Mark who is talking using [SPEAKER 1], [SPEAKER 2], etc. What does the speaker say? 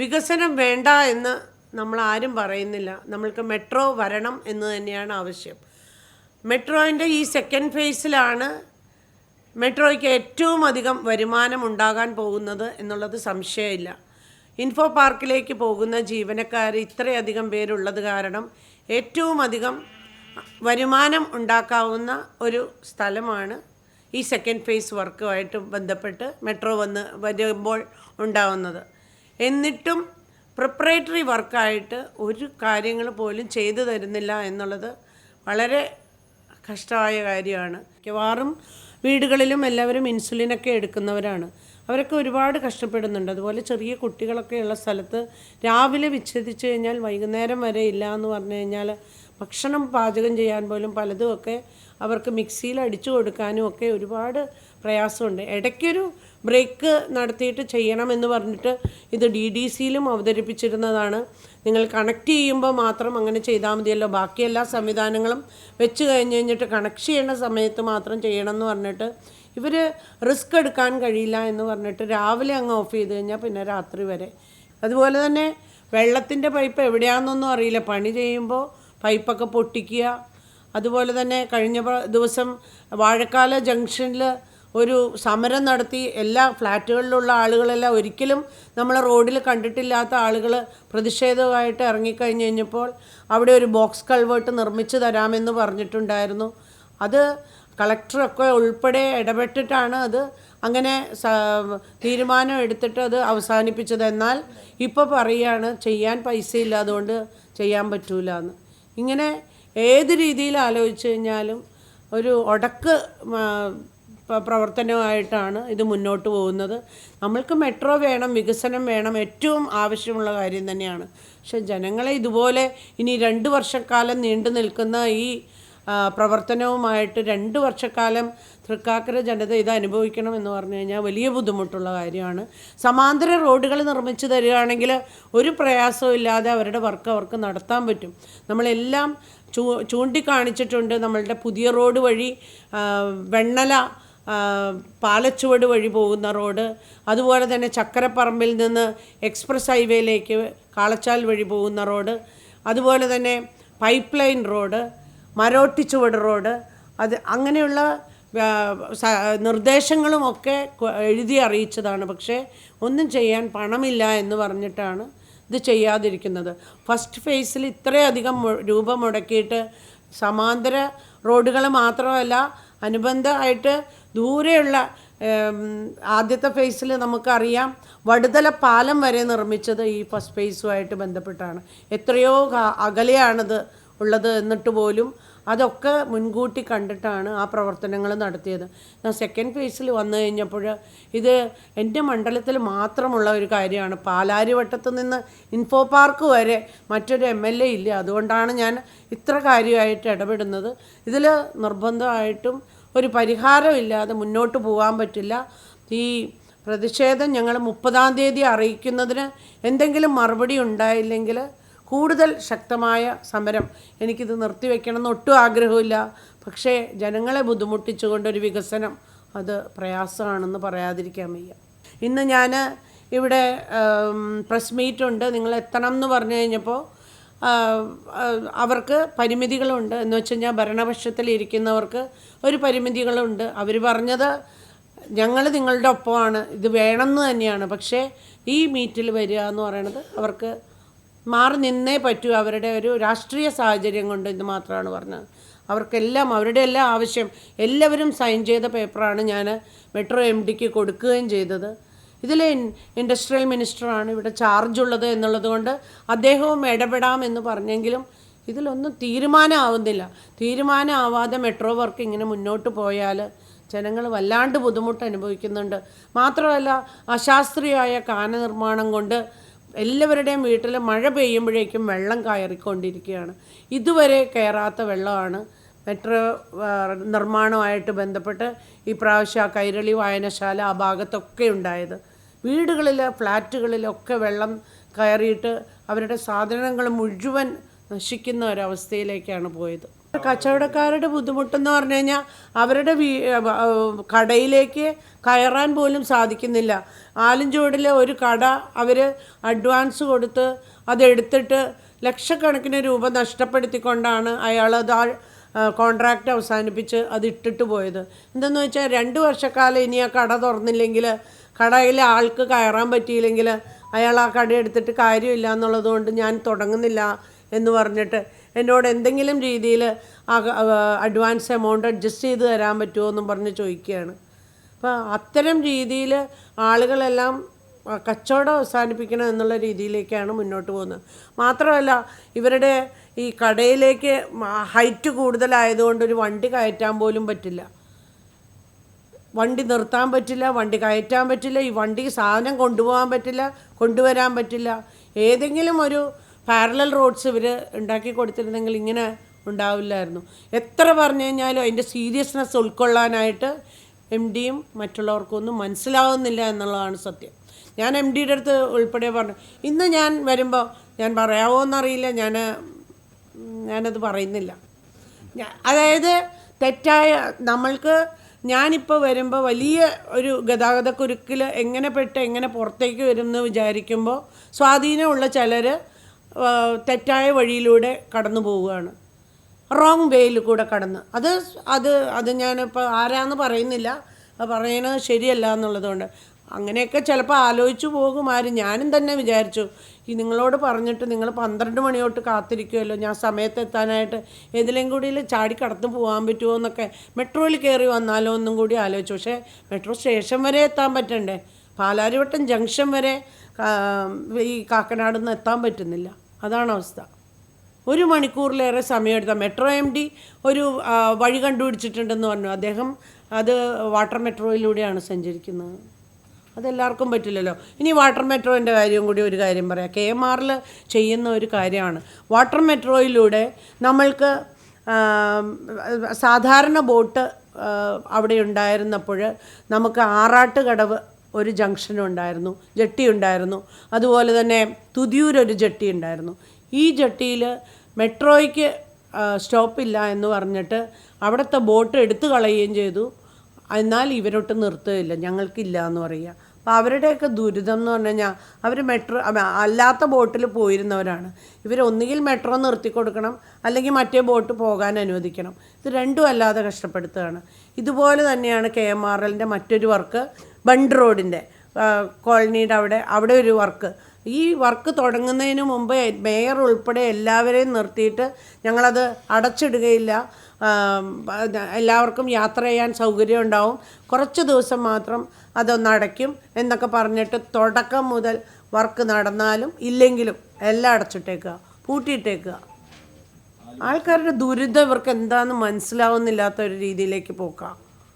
[SPEAKER 1] വികസനം വേണ്ട എന്ന് നമ്മൾ ആരും പറയുന്നില്ല. നമ്മൾക്ക് മെട്രോ വരണം എന്ന് തന്നെയാണ് ആവശ്യം. മെട്രോയിന്റെ ഈ സെക്കൻഡ് ഫേസിലാണ് മെട്രോയ്ക്ക് ഏറ്റവും അധികം വരുമാനം ഉണ്ടാകാൻ പോകുന്നത് എന്നുള്ളത് സംശയമില്ല. ഇൻഫോ പാർക്കിലേക്ക് പോകുന്ന ജീവനക്കാർ ഇത്രയധികം പേരുള്ളത് കാരണം ഏറ്റവും അധികം വരുമാനം ഉണ്ടാക്കാവുന്ന ഒരു സ്ഥലമാണ് ഈ സെക്കൻഡ് ഫേസ് വർക്കുമായിട്ട് ബന്ധപ്പെട്ട് മെട്രോ വന്ന് വരുമ്പോൾ ഉണ്ടാവുന്നത്. എന്നിട്ടും പ്രിപ്പറേറ്ററി വർക്കായിട്ട് ഒരു കാര്യങ്ങൾ പോലും ചെയ്തു തരുന്നില്ല എന്നുള്ളത് വളരെ കഷ്ടമായ കാര്യമാണ്. മിക്കവാറും വീടുകളിലും എല്ലാവരും ഇൻസുലിനൊക്കെ എടുക്കുന്നവരാണ്. അവരൊക്കെ ഒരുപാട് കഷ്ടപ്പെടുന്നുണ്ട്. അതുപോലെ ചെറിയ കുട്ടികളൊക്കെയുള്ള സ്ഥലത്ത് രാവിലെ വിച്ഛേദിച്ച് കഴിഞ്ഞാൽ വൈകുന്നേരം വരെ ഇല്ല എന്ന് പറഞ്ഞു കഴിഞ്ഞാൽ ഭക്ഷണം പാചകം ചെയ്യാൻ പോലും പലതുമൊക്കെ അവർക്ക് മിക്സിയിൽ അടിച്ചു കൊടുക്കാനും ഒക്കെ ഒരുപാട് പ്രയാസമുണ്ട്. ഇടയ്ക്കൊരു ബ്രേക്ക് നടത്തിയിട്ട് ചെയ്യണമെന്ന് പറഞ്ഞിട്ട് ഇത് ഡി ഡി സിയിലും അവതരിപ്പിച്ചിരുന്നതാണ്. നിങ്ങൾ കണക്ട് ചെയ്യുമ്പോൾ മാത്രം അങ്ങനെ ചെയ്താൽ മതിയല്ലോ. ബാക്കി എല്ലാ സംവിധാനങ്ങളും വെച്ച് കഴിഞ്ഞ് കഴിഞ്ഞിട്ട് കണക്ട് ചെയ്യണ സമയത്ത് മാത്രം ചെയ്യണം എന്ന് പറഞ്ഞിട്ട് ഇവർ റിസ്ക് എടുക്കാൻ കഴിയില്ല എന്ന് പറഞ്ഞിട്ട് രാവിലെ അങ്ങ് ഓഫ് ചെയ്ത് കഴിഞ്ഞാൽ പിന്നെ രാത്രി വരെ. അതുപോലെ തന്നെ വെള്ളത്തിന്റെ പൈപ്പ് എവിടെയാണെന്നൊന്നും അറിയില്ല. പണി ചെയ്യുമ്പോൾ പൈപ്പൊക്കെ പൊട്ടിക്കുക. അതുപോലെ തന്നെ കഴിഞ്ഞ ദിവസം വാഴക്കാല ജംഗ്ഷനിൽ ഒരു സമരം നടത്തി എല്ലാ ഫ്ലാറ്റുകളിലുള്ള ആളുകളെല്ലാം ഒരിക്കലും നമ്മൾ റോഡിൽ കണ്ടിട്ടില്ലാത്ത ആളുകൾ പ്രതിഷേധവുമായിട്ട് ഇറങ്ങിക്കഴിഞ്ഞ് കഴിഞ്ഞപ്പോൾ അവിടെ ഒരു ബോക്സ് കൾവേർട്ട് നിർമ്മിച്ചു തരാമെന്ന് പറഞ്ഞിട്ടുണ്ടായിരുന്നു. അത് കളക്ടറൊക്കെ ഉൾപ്പെടെ ഇടപെട്ടിട്ടാണ് അത് അങ്ങനെ തീരുമാനം എടുത്തിട്ട് അത് അവസാനിപ്പിച്ചത്. എന്നാൽ ഇപ്പോൾ പറയുകയാണ് ചെയ്യാൻ പൈസ ഇല്ലാതുകൊണ്ട് ചെയ്യാൻ പറ്റൂല എന്ന് ഇങ്ങനെ ഏത് രീതിയിൽ ആലോചിച്ച് കഴിഞ്ഞാലും ഒരു പ- പ്രവർത്തനമായിട്ടാണ് ഇത് മുന്നോട്ട് പോകുന്നത്. നമ്മൾക്ക് മെട്രോ വേണം വികസനം വേണം ഏറ്റവും ആവശ്യമുള്ള കാര്യം തന്നെയാണ്. പക്ഷെ ജനങ്ങളെ ഇതുപോലെ ഇനി രണ്ട് വർഷക്കാലം നീണ്ടു നിൽക്കുന്ന ഈ പ്രവർത്തനവുമായിട്ട് രണ്ട് വർഷക്കാലം തൃക്കാക്കര ജനത ഇത് അനുഭവിക്കണം എന്ന് പറഞ്ഞു കഴിഞ്ഞാൽ വലിയ ബുദ്ധിമുട്ടുള്ള കാര്യമാണ്. സമാന്തര റോഡുകൾ നിർമ്മിച്ചു തരികയാണെങ്കിൽ ഒരു പ്രയാസവും ഇല്ലാതെ അവരുടെ വർക്ക് അവർക്ക് നടത്താൻ പറ്റും. നമ്മളെല്ലാം ചൂ ചൂണ്ടിക്കാണിച്ചിട്ടുണ്ട് നമ്മളുടെ പുതിയ റോഡ് വഴി വെണ്ണല പാലച്ചുവട് വഴി പോകുന്ന റോഡ് അതുപോലെ തന്നെ ചക്കരപ്പറമ്പിൽ നിന്ന് എക്സ്പ്രസ് ഹൈവേയിലേക്ക് കാളച്ചാൽ വഴി പോകുന്ന റോഡ് അതുപോലെ തന്നെ പൈപ്പ് ലൈൻ റോഡ് മരോട്ടിച്ചുവട് റോഡ് അത് അങ്ങനെയുള്ള നിർദ്ദേശങ്ങളും ഒക്കെ എഴുതി അറിയിച്ചതാണ്. പക്ഷേ ഒന്നും ചെയ്യാൻ പണമില്ല എന്ന് പറഞ്ഞിട്ടാണ് ഇത് ചെയ്യാതിരിക്കുന്നത്. ഫസ്റ്റ് ഫേസിൽ ഇത്രയധികം രൂപ മുടക്കിയിട്ട് സമാന്തര റോഡുകൾ മാത്രമല്ല അനുബന്ധമായിട്ട് ദൂരെയുള്ള ആദ്യത്തെ ഫേസിൽ നമുക്കറിയാം വടുതല പാലം വരെ നിർമ്മിച്ചത് ഈ ഫസ്റ്റ് ഫേസുമായിട്ട് ബന്ധപ്പെട്ടാണ്. എത്രയോ അകലെയാണത് ഉള്ളത് എന്നിട്ട് പോലും അതൊക്കെ മുൻകൂട്ടി കണ്ടിട്ടാണ് ആ പ്രവർത്തനങ്ങൾ നടത്തിയത്. ഞാൻ സെക്കൻഡ് ഫേസിൽ വന്നു കഴിഞ്ഞപ്പോൾ ഇത് എന്റെ മണ്ഡലത്തിൽ മാത്രമുള്ള ഒരു കാര്യമാണ്. പാലാരിവട്ടത്ത് നിന്ന് ഇൻഫോ പാർക്ക് വരെ മറ്റൊരു എം എൽ എ ഇല്ല. അതുകൊണ്ടാണ് ഞാൻ ഇത്ര കാര്യമായിട്ട് ഇടപെടുന്നത്. ഇതിൽ നിർബന്ധമായിട്ടും ഒരു പരിഹാരമില്ലാതെ മുന്നോട്ട് പോകാൻ പറ്റില്ല. ഈ പ്രതിഷേധം ഞങ്ങൾ മുപ്പതാം തീയതി അറിയിക്കുന്നതിന് എന്തെങ്കിലും മറുപടി ഉണ്ടായില്ലെങ്കിൽ കൂടുതൽ ശക്തമായ സമരം എനിക്കിത് നിർത്തിവെക്കണമെന്ന് ഒട്ടും ആഗ്രഹമില്ല പക്ഷേ ജനങ്ങളെ ബുദ്ധിമുട്ടിച്ചുകൊണ്ടൊരു വികസനം അത് പ്രയാസമാണെന്ന് പറയാതിരിക്കാൻ വയ്യ. ഇന്ന് ഞാൻ ഇവിടെ പ്രസ് മീറ്റ് ഉണ്ട്. നിങ്ങൾ എത്തണം എന്ന് പറഞ്ഞു കഴിഞ്ഞപ്പോൾ അവർക്ക് പരിമിതികളുണ്ട്. എന്ന് വെച്ച് കഴിഞ്ഞാൽ ഭരണപക്ഷത്തിൽ ഇരിക്കുന്നവർക്ക് ഒരു പരിമിതികളുണ്ട്. അവർ പറഞ്ഞത് ഞങ്ങൾ നിങ്ങളുടെ ഒപ്പമാണ്. ഇത് വേണമെന്ന് തന്നെയാണ്. പക്ഷേ ഈ മീറ്റിൽ വരിക എന്ന് പറയണത് അവർക്ക് മാറി നിന്നേ പറ്റൂ. അവരുടെ ഒരു രാഷ്ട്രീയ സാഹചര്യം കൊണ്ട് ഇത് മാത്രമാണ് പറഞ്ഞത്. അവർക്കെല്ലാം അവരുടെ എല്ലാ ആവശ്യം. എല്ലാവരും സൈൻ ചെയ്ത പേപ്പറാണ് ഞാൻ മെട്രോ എം ഡിക്ക് കൊടുക്കുകയും ചെയ്തത്. ഇതിൽ ഇൻഡസ്ട്രിയൽ മിനിസ്റ്ററാണ് ഇവിടെ ചാർജ് ഉള്ളത് എന്നുള്ളത് കൊണ്ട് അദ്ദേഹവും ഇടപെടാം എന്ന് പറഞ്ഞെങ്കിലും ഇതിലൊന്നും തീരുമാനമാവുന്നില്ല. തീരുമാനമാവാതെ മെട്രോ വർക്ക് ഇങ്ങനെ മുന്നോട്ട് പോയാൽ ജനങ്ങൾ വല്ലാണ്ട് ബുദ്ധിമുട്ട് അനുഭവിക്കുന്നുണ്ട്. മാത്രമല്ല അശാസ്ത്രീയമായ കാന നിർമ്മാണം കൊണ്ട് എല്ലാവരുടെയും വീട്ടിൽ മഴ പെയ്യുമ്പോഴേക്കും വെള്ളം കയറിക്കൊണ്ടിരിക്കുകയാണ്. ഇതുവരെ കയറാത്ത വെള്ളമാണ് മെട്രോ നിർമ്മാണമായിട്ട് ബന്ധപ്പെട്ട് ഈ പ്രാവശ്യം ആ കൈരളി വായനശാല ആ ഭാഗത്തൊക്കെ ഉണ്ടായത്. വീടുകളിൽ ഫ്ലാറ്റുകളിലൊക്കെ വെള്ളം കയറിയിട്ട് അവരുടെ സാധനങ്ങൾ മുഴുവൻ നശിക്കുന്ന ഒരവസ്ഥയിലേക്കാണ് പോയത്. കച്ചവടക്കാരുടെ ബുദ്ധിമുട്ടെന്ന് പറഞ്ഞു കഴിഞ്ഞാൽ അവരുടെ വീ കടയിലേക്ക് കയറാൻ പോലും സാധിക്കുന്നില്ല. ആലഞ്ചോടിലെ ഒരു കട അവർ അഡ്വാൻസ് കൊടുത്ത് അതെടുത്തിട്ട് ലക്ഷക്കണക്കിന് രൂപ നഷ്ടപ്പെടുത്തിക്കൊണ്ടാണ് അയാൾ ആ കോൺട്രാക്റ്റ് അവസാനിപ്പിച്ച് അത് ഇട്ടിട്ട് പോയത്. എന്തെന്ന് വെച്ചാൽ രണ്ട് വർഷക്കാലം ഇനി ആ കട തുറന്നില്ലെങ്കിൽ കടയിലെ ആൾക്ക് കയറാൻ പറ്റിയില്ലെങ്കിൽ അയാൾ ആ കട എടുത്തിട്ട് കാര്യമില്ല എന്നുള്ളത് കൊണ്ട് ഞാൻ തുടങ്ങുന്നില്ല എന്ന് പറഞ്ഞിട്ട് എന്നോട് എന്തെങ്കിലും രീതിയിൽ അഡ്വാൻസ് എമൗണ്ട് അഡ്ജസ്റ്റ് ചെയ്ത് തരാൻ പറ്റുമോ എന്നും പറഞ്ഞ് ചോദിക്കുകയാണ്. അപ്പോൾ അത്തരം രീതിയിൽ ആളുകളെല്ലാം കച്ചവടം അവസാനിപ്പിക്കണം എന്നുള്ള രീതിയിലേക്കാണ് മുന്നോട്ട് പോകുന്നത്. മാത്രമല്ല ഇവരുടെ ഈ കടയിലേക്ക് ഹൈറ്റ് കൂടുതലായതുകൊണ്ട് ഒരു വണ്ടി കയറ്റാൻ പോലും പറ്റില്ല. വണ്ടി നിർത്താൻ പറ്റില്ല വണ്ടി കയറ്റാൻ പറ്റില്ല ഈ വണ്ടി സാധനം കൊണ്ടുപോകാൻ പറ്റില്ല കൊണ്ടുവരാൻ പറ്റില്ല. ഏതെങ്കിലും ഒരു പാരലൽ റോഡ്സ് ഇവർ ഉണ്ടാക്കി കൊടുത്തിരുന്നെങ്കിൽ ഇങ്ങനെ ഉണ്ടാവില്ലായിരുന്നു. എത്ര പറഞ്ഞു കഴിഞ്ഞാലും അതിന്റെ സീരിയസ്നെസ് ഉൾക്കൊള്ളാനായിട്ട് എം ഡിയും മറ്റുള്ളവർക്കൊന്നും മനസ്സിലാവുന്നില്ല എന്നുള്ളതാണ് സത്യം. ഞാൻ എം ഡിയുടെ അടുത്ത് ഉൾപ്പെടെ പറഞ്ഞു ഇന്ന് ഞാൻ വരുമ്പോൾ ഞാൻ പറയാവോ എന്നറിയില്ല ഞാൻ ഞാനത് പറയുന്നില്ല. അതായത് തെറ്റായ നമ്മൾക്ക് ഞാനിപ്പോൾ വരുമ്പോൾ വലിയ ഒരു ഗതാഗതക്കുരുക്കിൽ എങ്ങനെ പെട്ട് എങ്ങനെ പുറത്തേക്ക് വരും എന്ന് വിചാരിക്കുമ്പോൾ സ്വാധീനമുള്ള ചിലർ തെറ്റായ വഴിയിലൂടെ കടന്നു പോവുകയാണ്. റോങ് വേയിൽ കൂടെ കടന്ന്. അത് അത് അത് ഞാനിപ്പോൾ ആരാന്ന് പറയുന്നില്ല. പറയുന്നത് ശരിയല്ല എന്നുള്ളതുകൊണ്ട്. അങ്ങനെയൊക്കെ ചിലപ്പോൾ ആലോചിച്ചു പോകും. ആരും ഞാനും തന്നെ വിചാരിച്ചു ഈ നിങ്ങളോട് പറഞ്ഞിട്ട് നിങ്ങൾ പന്ത്രണ്ട് മണിയോട്ട് കാത്തിരിക്കുമല്ലോ ഞാൻ സമയത്ത് എത്താനായിട്ട് ഏതിലും കൂടി ചാടി കടന്നു പോകാൻ പറ്റുമോ എന്നൊക്കെ മെട്രോയിൽ കയറി വന്നാലോ ഒന്നും കൂടി ആലോചിച്ചു. പക്ഷേ മെട്രോ സ്റ്റേഷൻ വരെ എത്താൻ പറ്റണ്ടേ? പാലാരിവട്ടം ജംഗ്ഷൻ വരെ ഈ കാക്കനാട് നിന്ന് എത്താൻ പറ്റുന്നില്ല. അതാണ് അവസ്ഥ. ഒരു മണിക്കൂറിലേറെ സമയമെടുത്ത. മെട്രോ എം ഡി ഒരു വഴി കണ്ടുപിടിച്ചിട്ടുണ്ടെന്ന് പറഞ്ഞു. അദ്ദേഹം അത് വാട്ടർ മെട്രോയിലൂടെയാണ് സഞ്ചരിക്കുന്നത്. അതെല്ലാവർക്കും പറ്റില്ലല്ലോ. ഇനി വാട്ടർ മെട്രോന്റെ കാര്യം കൂടി ഒരു കാര്യം പറയാം. കെ എം ആറിൽ ചെയ്യുന്ന ഒരു കാര്യമാണ്. വാട്ടർ മെട്രോയിലൂടെ നമ്മൾക്ക് സാധാരണ ബോട്ട് അവിടെ ഉണ്ടായിരുന്നപ്പോൾ നമുക്ക് ആറാട്ട് കടവ് ഒരു ജംഗ്ഷൻ ഉണ്ടായിരുന്നു ജട്ടി ഉണ്ടായിരുന്നു. അതുപോലെ തന്നെ തുതിയൂർ ഒരു ജട്ടി ഉണ്ടായിരുന്നു. ഈ ജട്ടിയിൽ മെട്രോയ്ക്ക് സ്റ്റോപ്പില്ല എന്ന് പറഞ്ഞിട്ട് അവിടുത്തെ ബോട്ട് എടുത്തു കളയുകയും ചെയ്തു. എന്നാൽ ഇവരൊട്ട് നിർത്തുകയില്ല ഞങ്ങൾക്കില്ല എന്ന് പറയുക. അപ്പോൾ അവരുടെയൊക്കെ ദുരിതം എന്ന് പറഞ്ഞു അവർ മെട്രോ അല്ലാത്ത ബോട്ടിൽ പോയിരുന്നവരാണ്. ഇവർ ഒന്നുകിൽ മെട്രോ നിർത്തി കൊടുക്കണം അല്ലെങ്കിൽ മറ്റേ ബോട്ട് പോകാൻ അനുവദിക്കണം. ഇത് രണ്ടും അല്ലാതെ കഷ്ടപ്പെടുത്തുകയാണ് ഇതുപോലെ തന്നെയാണ് കെ എം ആർ എല്ലിന്റെ മറ്റൊരു വർക്ക് ബണ്ട് റോഡിന്റെ കോളനിയുടെ അവിടെ അവിടെ ഒരു വർക്ക്. ഈ വർക്ക് തുടങ്ങുന്നതിന് മുമ്പ് മേയർ ഉൾപ്പെടെ എല്ലാവരെയും നിർത്തിയിട്ട് ഞങ്ങളത് അടച്ചിടുകയില്ല. എല്ലാവർക്കും യാത്ര ചെയ്യാൻ സൗകര്യം ഉണ്ടാവും. കുറച്ച് ദിവസം മാത്രം അതൊന്ന് അടയ്ക്കും എന്നൊക്കെ പറഞ്ഞിട്ട് തുടക്കം മുതൽ വർക്ക് നടന്നാലും ഇല്ലെങ്കിലും എല്ലാം അടച്ചിട്ടേക്കുക പൂട്ടിയിട്ടേക്കുക. ആൾക്കാരുടെ ദുരിതം ഇവർക്ക് എന്താണെന്ന് മനസ്സിലാവുന്നില്ലാത്ത ഒരു രീതിയിലേക്ക് പോക്കാം.